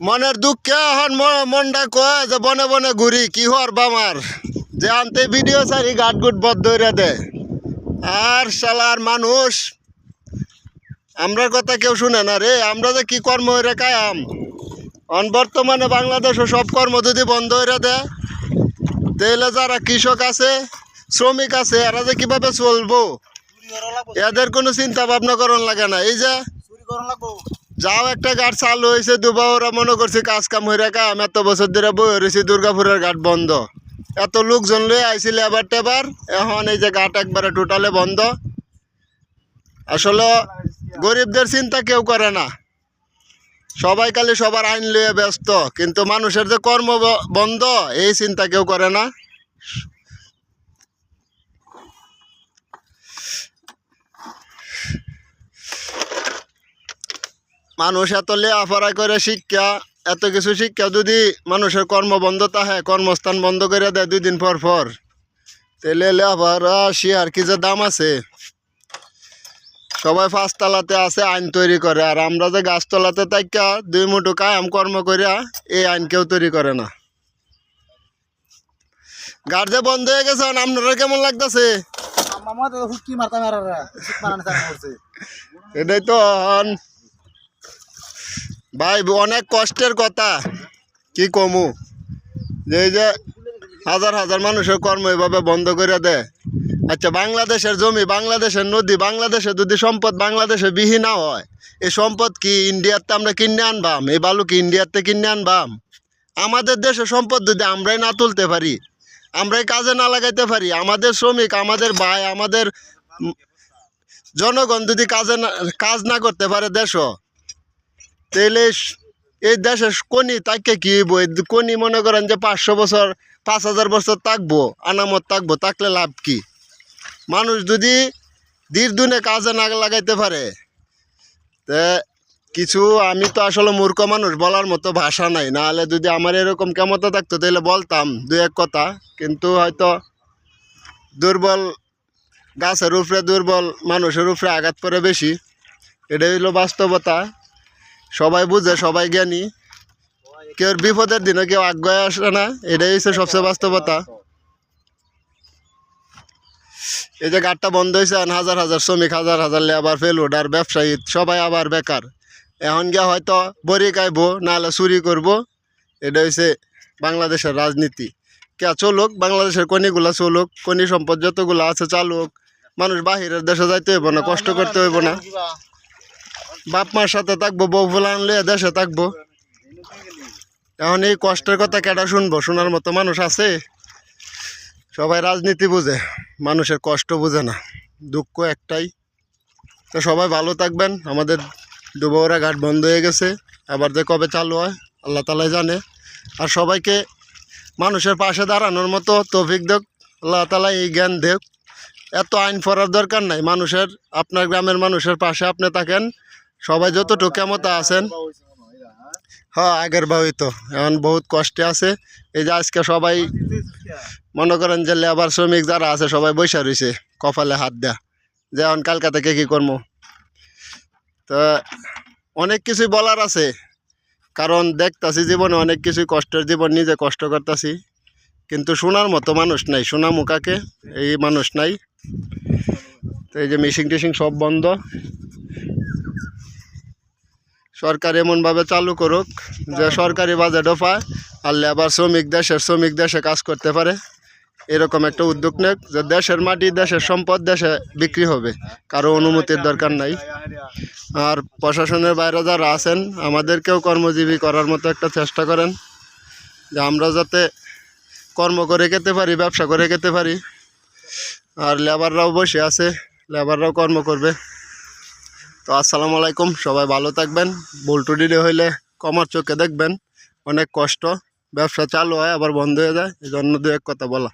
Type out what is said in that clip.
মনের দুঃখে এখন মনটা কয় যে বনে বনে ঘুরি কি হর বামার? যে আনতে ভিডিও সারি গাট গুট বদ্ধ হইরা দে। আর শালার মানুষ আমরার কথা কেউ শুনে না রে আমরা যে কি কর্ম হইরে কায়াম? অন বর্তমানে বাংলাদেশও সব কর্ম যদি বন্ধ হইরা দেয় তাহলে যারা কৃষক আছে শ্রমিক আছে এরা যে কীভাবে চলবো? এদের কোনো চিন্তা ভাবনা করন লাগে না। এই যে যাও একটা ঘাট চালু হয়েছে দুবা ওরা মনে করছে কাজ কাম হয়ে রাখা, আমি এত বছর ধরে বই রয়েছি, দুর্গাপুরের ঘাট বন্ধ। এত লোকজন লয়ে আইছিল এবার টেবার, এখন এই যে ঘাট একবারে টোটালে বন্ধ। আসলে গরিবদের চিন্তা কেউ করে না। সবাই খালি সবার আইন লয়ে ব্যস্ত, কিন্তু মানুষের যে কর্ম বন্ধ, এই চিন্তা কেউ করে না। মানুষ এত লেয়াফাড়া করে শিক্ষা এত কিছু শিক্ষা যদি মানুষের কর্ম বন্ধ থাকে কর্মস্থান বন্ধ করে দেয় দুই দিন পর পর তাহলে লেয়াফাড়া শিয়ার কি যে দাম আছে? সবাই পাঁচতলাতে আছে আইন তৈরি করে আর আমরা যে গাছতলাতে তাইকা দুই মুঠো কায়াম কর্ম করিয়া এই আইন কেউ তৈরি করে না। গাড় যে বন্ধ হয়ে গেছে আপনারা কেমন লাগতেছে? এটাই তো ভাই, অনেক কষ্টের কথা। কি কমু? যে যে হাজার হাজার মানুষের কর্ম এভাবে বন্ধ করে দেয়। আচ্ছা বাংলাদেশের জমি, বাংলাদেশের নদী, বাংলাদেশে যদি সম্পদ বাংলাদেশে বিহীন না হয়, এই সম্পদ কি ইন্ডিয়াতে আমরা কিনে আনবাম? এই বালু কি ইন্ডিয়াতে কিনে আনবাম? আমাদের দেশে সম্পদ যদি আমরাই না তুলতে পারি, আমরাই কাজে না লাগাইতে পারি, আমাদের শ্রমিক, আমাদের ভাই, আমাদের জনগণ যদি কাজে না, কাজ না করতে পারে দেশও তাহলে এই দেশে কোনি তাকে কি হইব? কোনি মনে করেন যে পাঁচশো বছর, পাঁচ হাজার বছর থাকব, আনামত থাকব, থাকলে লাভ কি? মানুষ যদি দীর দুনে কাজে না লাগাইতে পারে, তে কিছু, আমি তো আসলে মূর্খ মানুষ, বলার মতো ভাষা নাই। নাহলে যদি আমার এরকম কেমতা থাকতো তাহলে বলতাম দু এক কথা, কিন্তু হয়তো দুর্বল গাছের উপরে দুর্বল মানুষের উপরে আঘাত করে বেশি। এটাই হইল বাস্তবতা। সবাই বুঝে, সবাই জ্ঞানী। কেউ বিপদের দিনে কেউ আগ্রহে আসে না, এটাই হচ্ছে সবচেয়ে বাস্তবতা। এই যে গাড়টা বন্ধ হয়েছে হাজার হাজার শ্রমিক, হাজার হাজার লেবার ফেলুড আর ব্যবসায়ী, সবাই আবার বেকার। এখন গিয়া হয়তো বড়ি খাইবো, নাহলে চুরি করব। এটা হচ্ছে বাংলাদেশের রাজনীতি। কে চলুক, বাংলাদেশের কনিগুলা চলুক কনি সম্পদ যতগুলো আছে চালুক। মানুষ বাহিরের দেশে যাইতে হইব না, কষ্ট করতে হইব না। বাপ মার সাথে থাকব, বউ ফুলান লিয়ে দেশে থাকব। এখন এই কষ্টের কথা কেটা শুনব? শোনার মতো মানুষ আছে। সবাই রাজনীতি বুঝে, মানুষের কষ্ট বুঝে না। দুঃখ একটাই। তো সবাই ভালো থাকবেন। আমাদের ডুবৌরা ঘাট বন্ধ হয়ে গেছে। আবার যে কবে চালু হয়, আল্লাহ তালাই জানে। আর সবাইকে মানুষের পাশে দাঁড়ানোর মতো তৌফিক দেখ আল্লাহ তালা এই জ্ঞান দেখ এত আইন পড়ার দরকার নাই। মানুষের, আপনার গ্রামের মানুষের পাশে আপনি থাকেন। সবাই যতটুকু কেমতা আছেন? হ্যাঁ আগের ভাবই তো। এখন বহুত কষ্টে আছে। এই যে আজকে সবাই মনে করেন যে লেবার শ্রমিক যারা আছে, সবাই বৈশা রয়েছে কপালে হাত দেয়া। যে এখন কালকা থেকে কী করব? তো অনেক কিছুই বলার আছে। কারণ দেখতাছি জীবনে অনেক কিছুই কষ্টের জীবন, নিজে কষ্ট করতেছি। কিন্তু শোনার মতো মানুষ নাই, শোনা মুখাকে এই মানুষ নাই। তো এই যে মিশিং টিশিং সব বন্ধ। সরকার এমনভাবে চালু করুক যে সরকারি বাজেটও পায় আর লেবার শ্রমিক দেশের শ্রমিক দেশে কাজ করতে পারে। এরকম একটা উদ্যোগ নেক যে দেশের মাটি দেশের সম্পদ দেশে বিক্রি হবে কারও অনুমতির দরকার নাই। আর প্রশাসনের বাইরে যারা আছেন আমাদেরকেও কর্মজীবী করার মতো একটা চেষ্টা করেন যে আমরা যাতে কর্ম করে খেতে পারি ব্যবসা করে খেতে পারি। আর লেবাররাও বসে আছে লেবাররাও কর্ম করবে। তো আসসালামু আলাইকুম, সবাই ভালো থাকবেন। বল্টুডি হইলে কমার চোখে দেখবেন। অনেক কষ্ট, ব্যবসা চালু হয়, আবার বন্ধ হয়ে যায় এই জন্য দু এক কথা বলা।